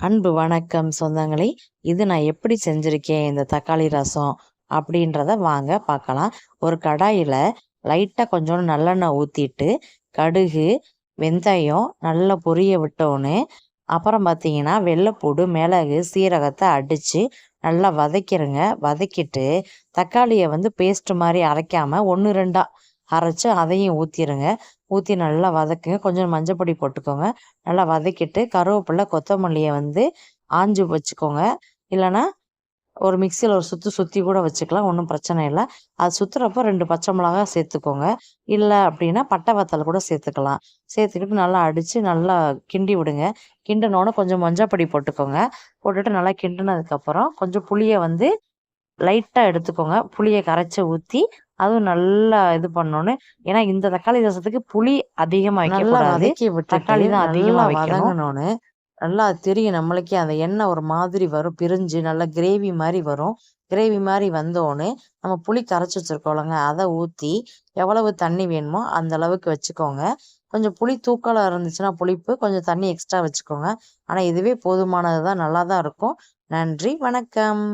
அன்பு வணக்கம் சொந்தங்களே. இது நான் எப்படி செஞ்சுருக்கேன்? இந்த தக்காளி ரசம் அப்படின்றத வாங்க பார்க்கலாம். ஒரு கடாயில் லைட்டாக கொஞ்சோண்டு நல்லெண்ணெய் ஊற்றிட்டு கடுகு வெந்தயம் நல்லா பொரிய விட்டோன்னு அப்புறம் பார்த்தீங்கன்னா வெள்ளைப்பூடு மிளகு சீரகத்தை அடித்து நல்லா வதக்கிடுங்க வதக்கிட்டு தக்காளியை வந்து பேஸ்ட் மாதிரி அரைக்காமல் ஒன்று ரெண்டாக அரைச்சி அதையும் ஊற்றிடுங்க ஊற்றி நல்லா வதக்குங்க. கொஞ்சம் மஞ்சள் பொடி போட்டுக்கோங்க. நல்லா வதக்கிட்டு கருவேப்பிலை கொத்தமல்லியை வந்து ஆஞ்சு வச்சுக்கோங்க. இல்லைன்னா ஒரு மிக்சியில் ஒரு சுற்றி சுற்றி கூட வச்சுக்கலாம். ஒன்றும் பிரச்சனை இல்லை. அது சுற்றுறப்போ ரெண்டு பச்சை மிளகா சேர்த்துக்கோங்க. இல்லை அப்படின்னா பட்டை வத்தல் கூட சேர்த்துக்கலாம். சேர்த்துக்கிட்டு நல்லா அடித்து நல்லா கிண்டி விடுங்க. கிண்டினோட கொஞ்சம் மஞ்சப்பொடி போட்டுக்கோங்க. போட்டுட்டு நல்லா கிண்டினதுக்கப்புறம் கொஞ்சம் புளியை வந்து லைட்டாக எடுத்துக்கோங்க. புளியை கரைச்சி ஊற்றி அதுவும் நல்லா இது பண்ணோன்னு ஏன்னா இந்த தக்காளி ரசத்துக்கு புளி அதிகமாக வைக்கக்கூடாது தக்காளி தான் அதிகமாக வதங்கணும்னு நல்லா தெரியும் நம்மளுக்கே அந்த எண்ணெய் ஒரு மாதிரி வரும் பிரிஞ்சு நல்லா கிரேவி மாதிரி வரும். கிரேவி மாதிரி வந்தோடனே நம்ம புளி கரைச்சி வச்சுருக்கோம்லங்க அதை ஊற்றி எவ்வளவு தண்ணி வேணுமோ அந்த அளவுக்கு வச்சுக்கோங்க. கொஞ்சம் புளி தூக்கலாக இருந்துச்சுன்னா புளிப்பு கொஞ்சம் தண்ணி எக்ஸ்ட்ரா வச்சுக்கோங்க. ஆனால் இதுவே போதுமானது தான் நல்லா தான் இருக்கும். நன்றி வணக்கம்.